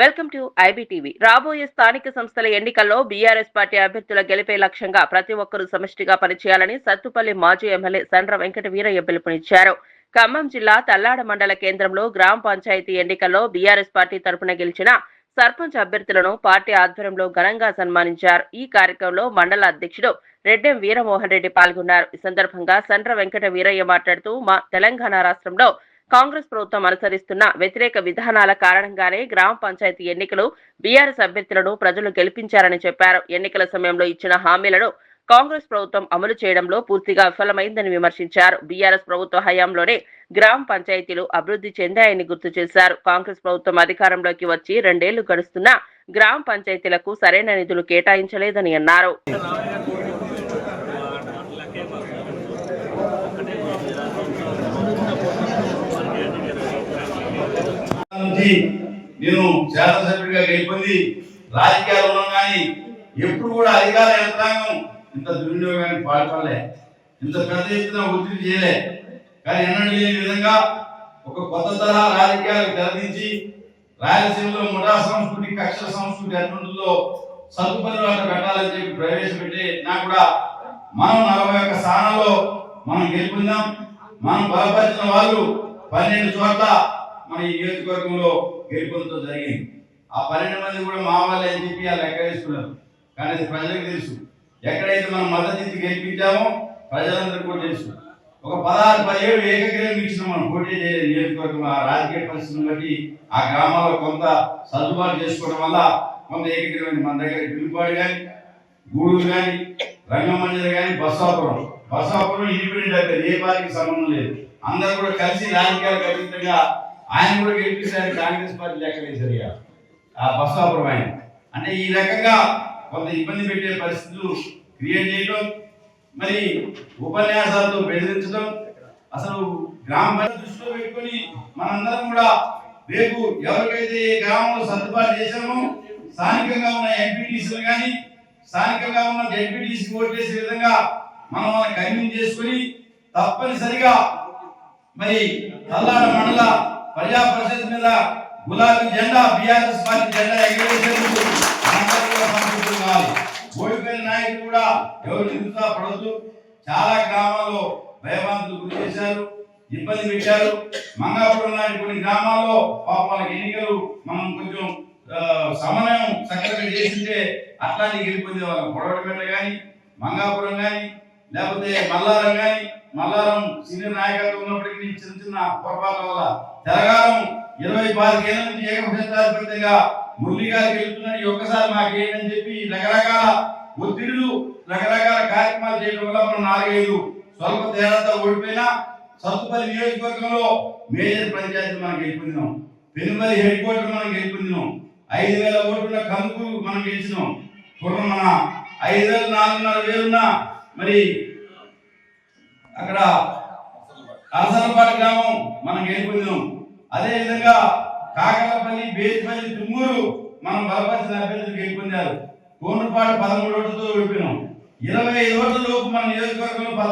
Welcome to IBTV. రాబోయే స్థానిక సంస్థల ఎన్నికల్లో బీఆర్ఎస్ పార్టీ అభ్యర్థుల గెలిపే లక్ష్యంగా ప్రతి ఒక్కరూ సమిష్టిగా పనిచేయాలని సత్తుపల్లి మాజీ ఎమ్మెల్యే సండ్ర వెంకట వీరయ్య పిలుపునిచ్చారు. ఖమ్మం జిల్లా తల్లాడ మండల కేంద్రంలో గ్రామ పంచాయతీ ఎన్నికల్లో బీఆర్ఎస్ పార్టీ తరపున గెలిచిన సర్పంచ్ అభ్యర్థులను పార్టీ ఆధ్వర్యంలో ఘనంగా సన్మానించారు. ఈ కార్యక్రమంలో మండల అధ్యక్షుడు రెడ్డెం వీరమోహన్ రెడ్డి పాల్గొన్నారు. ఈ సందర్భంగా సండ్ర వెంకట వీరయ్య మాట్లాడుతూ మా తెలంగాణ రాష్ట్రంలో కాంగ్రెస్ ప్రభుత్వం అనుసరిస్తున్న వ్యతిరేక విధానాల కారణంగానే గ్రామ పంచాయతీ ఎన్నికలు బీఆర్ఎస్ అభ్యర్థులను ప్రజలు గెలిపించారని చెప్పారు. ఎన్నికల సమయంలో ఇచ్చిన హామీలను కాంగ్రెస్ ప్రభుత్వం అమలు చేయడంలో పూర్తిగా విఫలమైందని విమర్శించారు. బీఆర్ఎస్ ప్రభుత్వ హయాంలోనే గ్రామ పంచాయతీలు అభివృద్ధి చెందాయని గుర్తు చేశారు. కాంగ్రెస్ ప్రభుత్వం అధికారంలోకి వచ్చి రెండేళ్ళు గడుస్తున్నా గ్రామ పంచాయతీలకు సరైన నిధులు కేటాయించలేదని అన్నారు. నుంచి నేను శాసనసభ్యుడిగా గెలిపొంది రాజకీయాలు ఉన్నాం కానీ ఎప్పుడు కూడా అధికార యంత్రాంగం ఇంత దుర్వినియోగానికి పాల్పడలే. ఇంత పెద్ద ఎత్తున ఒత్తిడి చేయలే. కానీ ఎన్నడూ లేని విధంగా ఒక కొత్త తరహా రాజకీయాలకు తెరదించి రాయలసీమలో ముఠా సంస్కృతి కక్ష సంస్కృతి అటువంటిలో సదుపరి అట్లా పెట్టాలని చెప్పి ప్రవేశపెట్టి నాకు కూడా మనం నలభై ఒక్క స్థానంలో మనం గెలుపుందాం. మనం బలపరిచిన వాళ్ళు పన్నెండు చోట్ల మన ఈ నియోజకవర్గంలో గెలుపొందడం జరిగింది. ఆ పన్నెండు మంది కూడా మా వాళ్ళే అని చెప్పి వాళ్ళు లెక్క వేసుకున్నారు. కానీ అది ప్రజలకు తెలుసు. ఎక్కడైతే మనం మద్దతు ఇచ్చి గెలిపించామో ప్రజలందరికీ కూడా తెలుసు. ఒక పదహారు పదిహేడు ఏకగ్రీవం ఇచ్చిన మనం పోటీ చేయలేదు నియోజకవర్గం ఆ రాజకీయ పరిస్థితిని బట్టి ఆ గ్రామాల్లో కొంత సర్దుబాటు చేసుకోవడం వల్ల కొంత ఏకగ్రీవం మన దగ్గర పిలుపాడు కానీ గూడూరు కానీ రంగమంజరి కానీ బస్సాపురం. బస్సాపురం ఇండిపెండెంట్ అయిపోయింది ఏ పార్టీకి సంబంధం లేదు. అందరూ కూడా కలిసి రాజకీయాలకు అతీతంగా ఆయన కూడా గెలిపిస్తారు కాంగ్రెస్ పార్టీ లెక్కలేసారు ఇక. ఆ బస్సాపురం ఆయన. అంటే ఈ రకంగా కొంత ఇబ్బంది పెట్టే పరిస్థితులు క్రియేట్ చేయడం మరి ఉపన్యాసాలతో బెదిరించడం అసలు గ్రామ దృష్టిలో పెట్టుకొని మనందరం కూడా రేపు ఎవరికైతే ఏ గ్రామంలో సర్దుబాటు చేశామో స్థానికంగా ఉన్న ఎంపీటీసీలు కానీ స్థానికంగా ఉన్న జడ్పీటీసీ ఓటేసే విధంగా మనం మన కన్విన్స్ చేసుకొని తప్పనిసరిగా మరి తల్లాడ మండల ప్రజా పరిషత్ మీద గులాబీ జెండా బీఆర్ఎస్ పార్టీ జెండా ఎగిరేసేందుకు పంపిస్తున్నారు ఓడిపోయిన నాయకులు కూడా ఎవరు నిందుతా పడద్దు. చాలా గ్రామాల్లో భయభ్రాంతులు గురి చేశారు ఇబ్బంది పెట్టారు. మంగాపురం లాంటి కొన్ని గ్రామాల్లో పాపం వాళ్ళకి ఎన్నికలు మనం కొంచెం సమన్వయం చక్కగా చేసింటే అట్లాంటి గెలిపోయింది వాళ్ళకి పొడవడపేట కానీ మంగాపురం కానీ లేకపోతే మల్లారం కానీ మల్లారం సీనియర్ నాయకత్వం ఉన్నప్పటికీ చిన్న చిన్న పొరపాట్ల వల్ల తెలంగాణ ఇరవై పాతికేళ్ళ నుంచి ఏకపక్షాధిపత్యంగా మురళి గారికి గెలుపుతున్నాడు ఒక్కసారి మాకు చెప్పి రకరకాల ఒత్తిడులు రకరకాల కార్యక్రమాలు చేయడం వల్ల మనం నాలుగైదు స్వల్ప తేడాతో ఓడిపోయినా సత్తుపల్లి నియోజకవర్గంలో మేజర్ పంచాయతీ మనం గెలుపొందినాం పెనుమల్లి హెడ్ క్వార్టర్ మనం గెలుపొందినాం ఐదు వేల ఓట్ల కందుకు మనం గెలిచినాం. పూర్వం మన ఐదు వేల నాలుగున్నర వేలున్న మరి అక్కడ అలసలపాటి గ్రామం మనం గెలుపొందినాం. అదే విధంగా కాకలపల్లి బేతిపల్లి తుమ్మూరు మనం బలపరిచిన అభ్యర్థులు గెలుపొందారు. కోనపాడు పదమూడు ఓట్లతో ఓడిపోయినాం. ఇరవై ఐదు ఓట్ల లోపు మన నియోజకవర్గంలో